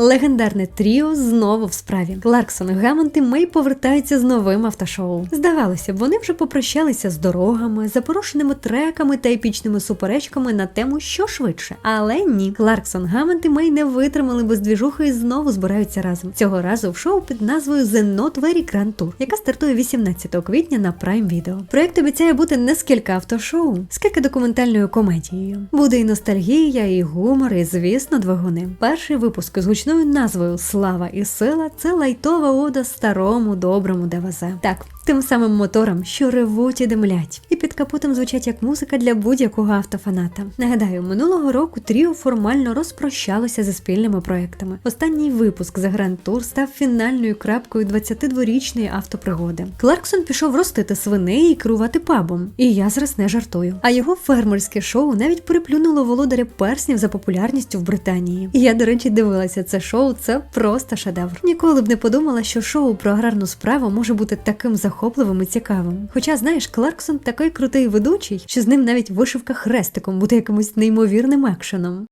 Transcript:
Легендарне тріо знову в справі. Кларксон, Гамонт і Мей повертаються з новим автошоу. Здавалося б, вони вже попрощалися з дорогами, запорошеними треками та епічними суперечками на тему, що швидше. Але ні, Кларксон, Гамонт і Мей не витримали без двіжухи і знову збираються разом. Цього разу в шоу під назвою The Not Very Grand Tour, яка стартує 18 квітня на Prime Video. Проект обіцяє бути не скільки автошоу, скільки документальною комедією. Буде і ностальгія, і гумор, і звісно, двигуни. Перший випуск з гучною назвою Слава і сила це лайтова ода старому доброму ДВЗ. Так, тим самим моторам, що ревуть і димлять, і під капотом звучать як музика для будь-якого автофаната. Нагадаю, минулого року Тріо формально розпрощалося зі спільними проектами. Останній випуск за Grand Tour став фінальною крапкою 22-річної автопригоди. Кларксон пішов ростити свиней і керувати пабом. І я зараз не жартую. А його фермерське шоу навіть приплюнуло володаря перснів за популярністю в Британії. І я, до речі, дивилася це шоу. Це просто шедевр. Ніколи б не подумала, що шоу про аграрну справу може бути таким захопливим і цікавим. Хоча, знаєш, Кларксон такий крутий ведучий, що з ним навіть вишивка хрестиком буде якимось неймовірним екшеном.